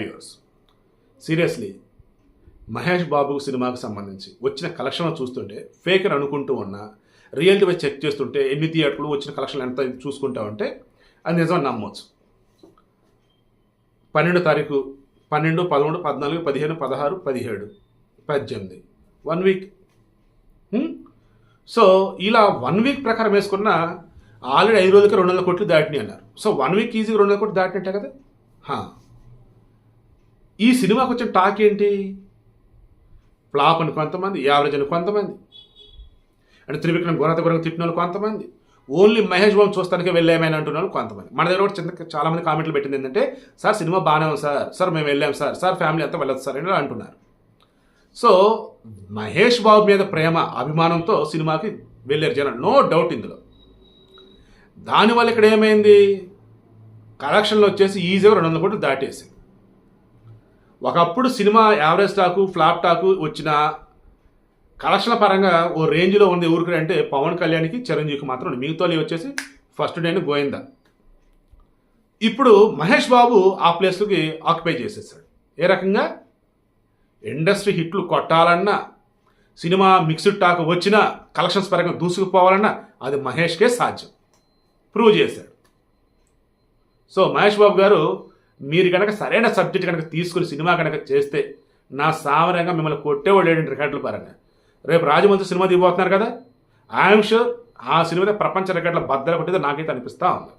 Viewers seriously Mahesh Babu సినిమాకు సంబంధించి వచ్చిన కలెక్షన్ చూస్తుంటే ఫేక్ అని అనుకుంటూ ఉన్నా రియల్టీ వచ్చి చెక్ చేస్తుంటే ఎన్ని థియేటర్లు వచ్చిన కలెక్షన్ ఎంత చూసుకుంటా ఉంటే అది నిజం నమ్మవచ్చు పన్నెండు తారీఖు పన్నెండు పదమూడు పద్నాలుగు పదిహేను పదహారు పదిహేడు పద్దెనిమిది. వన్ వీక్ సో ఇలా వన్ వీక్ ప్రకారం వేసుకున్న ఆల్రెడీ ఐదు రోజులకి రెండు వందల కోట్లు దాటినాయి అన్నారు. సో వన్ వీక్ ఈజీగా రెండు వందల కోట్లు దాటినట్టే కదా? ఈ సినిమాకి వచ్చిన టాక్ ఏంటి? ఫ్లాప్ అని కొంతమంది యావరేజ్ అని కొంతమంది. అంటే త్రివిక్రమ్ గుణత గుణం తిట్టిన వాళ్ళు కొంతమంది. ఓన్లీ మహేష్ బాబు చూస్తానికి వెళ్ళామని అంటున్నారు కొంతమంది. మన దగ్గర కూడా చిన్న చాలామంది కామెంట్లు పెట్టింది ఏంటంటే సార్ సినిమా బాగానే ఉంది సార్. సార్ మేము వెళ్ళాం సార్. సార్ ఫ్యామిలీ అంతా వెళ్ళదు సార్ అని అంటున్నారు. సో మహేష్ బాబు మీద ప్రేమ అభిమానంతో సినిమాకి వెళ్ళారు జనం నో డౌట్ ఇందులో. దానివల్ల ఇక్కడ ఏమైంది? కలెక్షన్లో వచ్చేసి ఈజీగా రెండు వందల కోట్లు దాటేసింది. ఒకప్పుడు cinema average talk flop talk వచ్చిన కలెక్షన్ల పరంగా ఓ రేంజ్లో ఉంది ఊరికి అంటే పవన్ కళ్యాణ్కి చిరంజీవికి మాత్రం ఉంది. వచ్చేసి ఫస్ట్ నేను గోయిందా ఇప్పుడు మహేష్ బాబు ఆ ప్లేస్కి ఆక్యుపై చేసేసాడు. ఏ రకంగా? ఇండస్ట్రీ హిట్లు కొట్టాలన్నా సినిమా మిక్స్డ్ టాక్ వచ్చినా కలెక్షన్స్ పరంగా దూసుకుపోవాలన్నా అది మహేష్కే సాధ్యం. ప్రూవ్ చేశాడు. సో మహేష్ బాబు గారు మీరు కనుక సరైన సబ్జెక్ట్ కనుక తీసుకుని సినిమా కనుక చేస్తే నా సామరంగా మిమ్మల్ని కొట్టేవాళ్ళు లేడండి రికార్డుల పరంగా. రేపు రాజమండ్రి సినిమా దిగిపోతున్నారు కదా. ఐఎమ్ షూర్ ఆ సినిమాలో ప్రపంచ రికార్డుల బద్దలు కొట్టేది నాకైతే అనిపిస్తూ ఉంది.